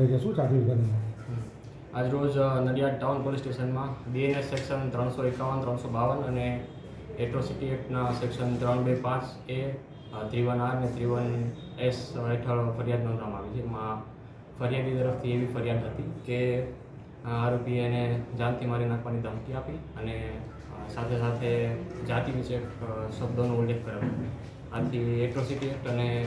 નોંધાઈ છે શું ચાલી વિગતમાં આજરોજ નડિયાદ ટાઉન પોલીસ સ્ટેશનમાં બીએનએસ સેક્શન ત્રણસો એકાવન, ત્રણસો બાવન અને એટ્રોસિટી એક્ટના સેક્શન ત્રણ, બે, પાંચ એ ત્રિવન આર અને ત્રિવન એસ હેઠળ ફરિયાદ નોંધવામાં આવી છે. એમાં ફરિયાદી તરફથી એવી ફરિયાદ હતી કે અ, આરોપી એને જાનથી મારી નાખવાની ધમકી આપી અને સાથે સાથે જાતિ વિશે શબ્દોનો ઉલ્લેખ કર્યો. આથી એટ્રોસિટી એક્ટ અને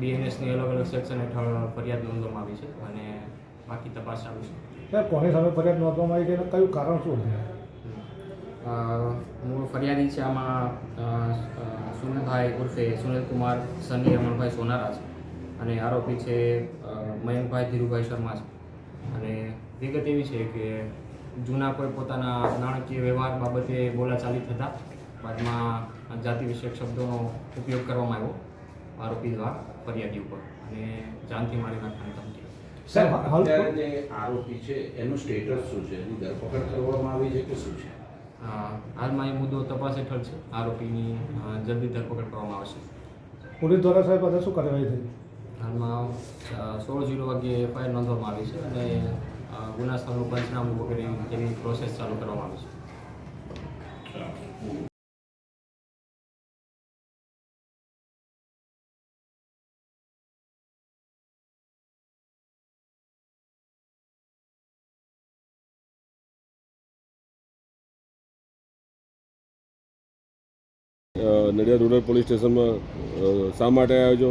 બીએનએસની અલગ અલગ સેક્શન હેઠળ ફરિયાદ નોંધવામાં આવી છે અને બાકી તપાસ ચાલુ છે. કોની સામે ફરિયાદ નોંધવામાં આવી છે કયું કારણ શું છે મૂળ ફરિયાદી છે આમાં સુનિલભાઈ ઉર્ફે સુનિલકુમાર સની રમણભાઈ સોનારા છે. અને આરોપી છે મયંકભાઈ ધીરુભાઈ શર્મા છે. અને વિગત એવી છે કે જૂના કોઈ પોતાના નાણાકીય વ્યવહાર બાબતે બોલાચાલી થતા બાદમાં જાતિ વિષયક શબ્દોનો ઉપયોગ કરવામાં આવ્યો આરોપી દ્વારા ફરિયાદી ઉપર. અને જાનથી મારી નાખવાની ધમકી સાહેબ અત્યારે જે આરોપી છે એનું સ્ટેટસ શું છે? એની ધરપકડ કરવામાં આવી છે કે શું છે? હાલમાં એ મુદ્દો તપાસ હેઠળ છે. આરોપીની જલ્દી ધરપકડ કરવામાં આવશે. પોલીસ દ્વારા સાહેબ આજે શું કાર્યવાહી થઈ? હાલમાં સોળ જીરો વાગ્યે એફઆઈઆર નોંધવામાં આવી છે અને ગુના સ્થળનું પંચનામું વગેરે એવી પ્રોસેસ ચાલુ કરવામાં આવી છે. નડિયાદ રૂરલ પોલીસ સ્ટેશનમાં શા માટે આવ્યો છો?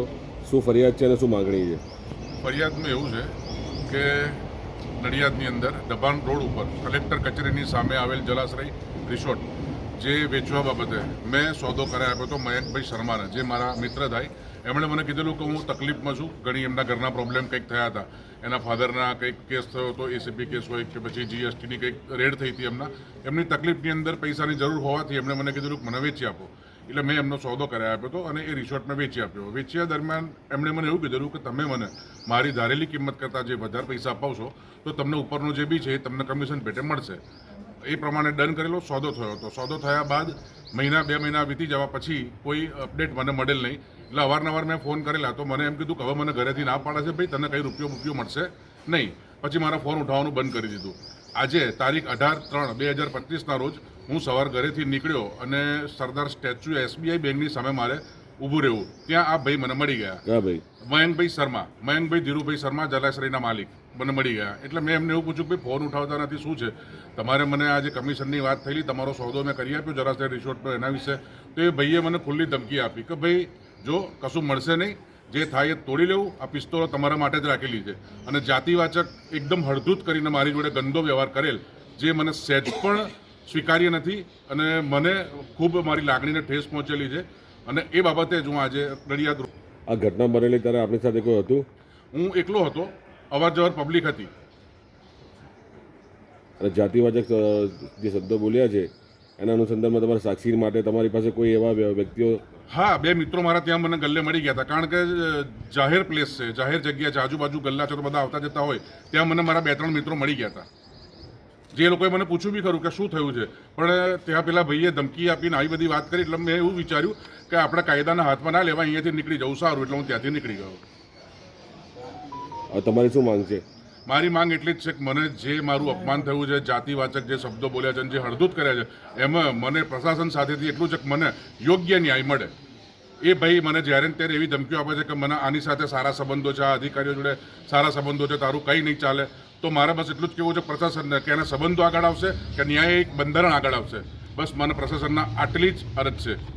શું ફરિયાદ છે અને શું માગણી છે? ફરિયાદમાં એવું છે કે નડિયાદની અંદર દબાણ રોડ ઉપર કલેક્ટર કચેરીની સામે આવેલ જલાશ્રય રિસોર્ટ જે વેચવા બાબતે મેં સોદો કરાયો આપ્યો હતો મયંકભાઈ શર્માને, જે મારા મિત્ર થાય. એમણે મને કીધેલું કે હું તકલીફમાં છું, ઘણી એમના ઘરના પ્રોબ્લેમ કંઈક થયા હતા. એના ફાધરના કંઈક કેસ થયો હતો એસીપી કેસ હોય કે પછી જીએસટીની કંઈક રેડ થઈ હતી એમના. એમની તકલીફની અંદર પૈસાની જરૂર હોવાથી એમણે મને કીધેલું કે મને વેચી આપો. એટલે મેં એમનો સોદો કરાવી આપ્યો હતો અને એ રિસોર્ટ મેં વેચી આપ્યો. વેચ્યા દરમિયાન એમણે મને એવું કીધેલું કે તમે મને મારી ધારેલી કિંમત કરતાં જે વધારે પૈસા અપાવશો, તો તમને ઉપરનું જે બી છે એ તમને કમિશન પેટે મળશે. એ પ્રમાણે ડન કરેલો સોદો થયો હતો. સોદો થયા બાદ મહિના, બે મહિના વીતી જવા પછી કોઈ અપડેટ મને મળેલ નહીં. એટલે અવારનવાર મેં ફોન કરેલા તો મને એમ કીધું કે હવે મને ઘરેથી ના પાડે છે ભાઈ, તને કંઈ રૂપિયો રૂપિયો મળશે નહીં. પછી મારા ફોન ઉઠાવવાનું બંધ કરી દીધું. આજે તારીખ અઢાર ત્રણ બે હજાર પચીસના રોજ હું સવાર ઘરેથી નીકળ્યો અને સરદાર સ્ટેચ્યુ એસબીઆઈ બેંકની સામે મારે ઊભું રહેવું. ત્યાં આ ભાઈ મને મળી ગયા. ભાઈ? મયંકભાઈ શર્મા. મયંકભાઈ ધીરુભાઈ શર્મા જલાશ્રયના માલિક. મને મળી ગયા. એટલે મેં એમને એવું પૂછ્યું કે ફોન ઉઠાવતા નથી શું છે? તમારે મને આજે કમિશનની વાત થયેલી તમારો સોદો મેં કરી આપ્યો જલાશ્રય રિસોર્ટનો એના વિશે. તો એ ભાઈએ મને ખુલ્લી ધમકી આપી કે ભાઈ જો કશું મળશે નહીં જે થાય એ તોડી લેવું આ પિસ્તોલો તમારા માટે જ રાખેલી છે. અને જાતિવાચક એકદમ હળધૂત કરીને મારી જોડે ગંદો વ્યવહાર કરેલ જે મને સહેજ પણ સ્વીકાર્ય નથી અને મને ખૂબ મારી લાગણીને ઠેસ પહોંચેલી છે અને એ બાબતે જ હું આજે નડિયાદ આ ઘટના બનેલી ત્યારે આપણી સાથે કોઈ હતું? હું એકલો હતો અવાર જવર પબ્લિક હતી. અને જાતિવાચક જે શબ્દો બોલ્યા છે એના અનુસંધાનમાં તમારા સાક્ષી માટે તમારી પાસે કોઈ એવા વ્યક્તિઓ? હા બે મિત્રો મારા ત્યાં મને ગલ્લે મળી ગયા હતા. કારણ કે જાહેર પ્લેસ છે જાહેર જગ્યા છે આજુબાજુ ગલ્લા છે તો બધા આવતા જતા હોય ત્યાં મને મારા બે ત્રણ મિત્રો મળી ગયા હતા. જે લોકોએ મને પૂછ્યું બી ખરું કે શું થયું છે. પણ ત્યાં પેલા ભાઈએ ધમકી આપીને આવી બધી વાત કરી એટલે મેં એવું વિચાર્યું કે આપણે કાયદાના હાથમાં ના લેવા અહીંયાથી નીકળી જવું સારું એટલે હું ત્યાંથી નીકળી ગયો. તમારી શું માંગ છે? મારી માંગ એટલી જ છે કે મને જે મારું અપમાન થયું છે જાતિવાચક જે શબ્દો બોલ્યા છે અને જે હળદૂત કર્યા છે એમાં મને પ્રશાસન સાથેથી એટલું છે કે મને યોગ્ય ન્યાય મળે. એ ભાઈ મને જ્યારે ત્યારે એવી ધમકીઓ આપે છે કે મને આની સાથે સારા સંબંધો છે આ અધિકારીઓ જોડે સારા સંબંધો છે તારું કંઈ નહીં ચાલે. તો મારે બસ એટલું જ કહેવું છે, પ્રશાસનને કે એના સંબંધો આગળ આવશે, કે ન્યાયિક બંધારણ આગળ આવશે. બસ મને પ્રશાસનના આટલી જ અરજ છે.